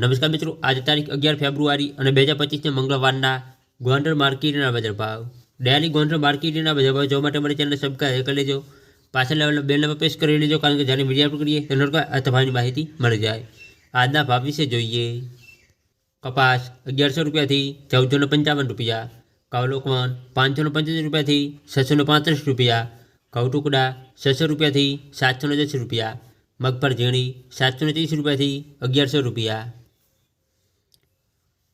નમસ્કાર મિત્રો, આજે તારીખ અગિયાર ફેબ્રુઆરી અને બે હજાર પચીસને મંગળવારના ગોંડલ માર્કેટના બજાર ભાવ. ડેલી ગોંડલ માર્કેટના બજાર ભાવ જોવા માટે મારી ચેનલ સબસ્ક્રાઈબ કરી લેજો. પાછળ લેવલ બેલ નંબર પ્રેસ કરી લેજો, કારણ કે જ્યારે વીડિયો અપલોડ કરીએ, તેનો આ તમારી માહિતી મળી જાય. આજના ભાવ વિશે જોઈએ. કપાસ અગિયારસો રૂપિયાથી ચૌદસો પંચાવન રૂપિયા, કવલોકવન પાંચસો પંચોતેર રૂપિયાથી છસો પાંત્રીસ રૂપિયા ઘઉં ટુકડા છસો રૂપિયાથી સાતસો દસ રૂપિયા, મગફળ ઝીણી સાતસો ત્રીસ રૂપિયાથી અગિયારસો રૂપિયા.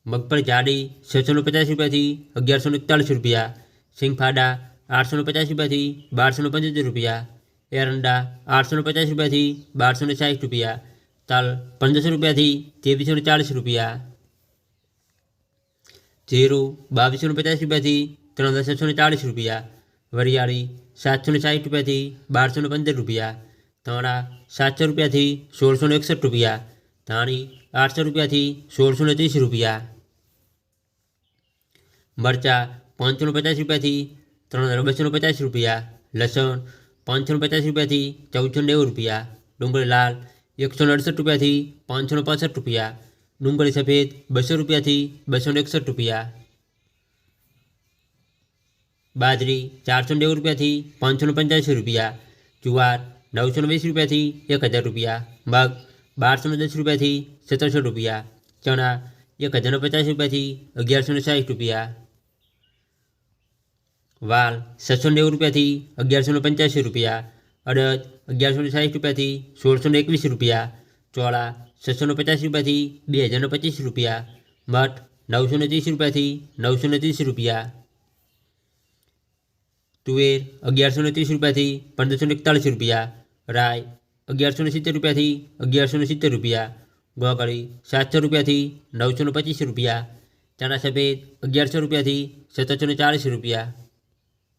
મગફળી જાડી છસો ને પચાસ રૂપિયાથી અગિયારસો ને એકતાળીસ રૂપિયા સિંગફાડા આઠસો ને પચાસ રૂપિયાથી બારસો ને પંચોતેર રૂપિયા એરંડા આઠસો ને પચાસ રૂપિયાથી બારસો ને સાઠ રૂપિયા તલ પંદરસો રૂપિયાથી ત્રેવીસો ને ચાળીસ રૂપિયા જીરું બાવીસો ને પચાસ રૂપિયાથી ત્રણ હજાર છસો ને ચાળીસ રૂપિયા વરિયાળી સાતસો ને સાઠ રૂપિયાથી બારસો ને પંદર રૂપિયા ધાણા સાતસો રૂપિયાથી સોળસો ને એકસઠ રૂપિયા ધાણી આઠસો રૂપિયાથી સોળસો ને ત્રીસ રૂપિયા મરચાં પાંચસો ને પચાસ રૂપિયાથી ત્રણ હજાર બસો ને પચાસ રૂપિયા લસણ પાંચસો ને પચાસ રૂપિયાથી ચૌદસો ને નેવું રૂપિયા ડુંગળી લાલ એકસો ને અડસઠ રૂપિયાથી પાંચસો ને પાસઠ રૂપિયા ડુંગળી સફેદ બસો રૂપિયાથી બસો ને એકસઠ રૂપિયા બાજરી ચારસો નેવું રૂપિયાથી પાંચસો ને પંચ્યાસી રૂપિયા જુવાર નવસો ને વીસ રૂપિયાથી એક હજાર રૂપિયા મગ બારસો ને દસ રૂપિયાથી સત્તરસો રૂપિયા ચણા એક હજાર પચાસ રૂપિયાથી અગિયારસો ને સાઠ રૂપિયા. વાલ છસો નેવું રૂપિયાથી અગિયારસો ને પંચ્યાસી રૂપિયા. અડદ અગિયારસો ને સાઠ રૂપિયાથી સોળસો ને એકવીસ રૂપિયા. ચોળા છસો ને પચાસ રૂપિયાથી બે હજારને પચીસ રૂપિયા. મઠ નવસો ને ત્રીસ રૂપિયાથી નવસો ને ત્રીસ રૂપિયા. તુવેર અગિયારસો ને ત્રીસ રૂપિયાથી પંદરસો ને એકતાળીસ રૂપિયા. રાય અગિયારસો ને સિત્તેર રૂપિયાથી અગિયારસો ને સિત્તેર રૂપિયા. ગોગળી સાતસો રૂપિયાથી નવસો પચીસ રૂપિયા ચણા સફેદ અગિયારસો રૂપિયાથી સત્તરસો ને ચાળીસ રૂપિયા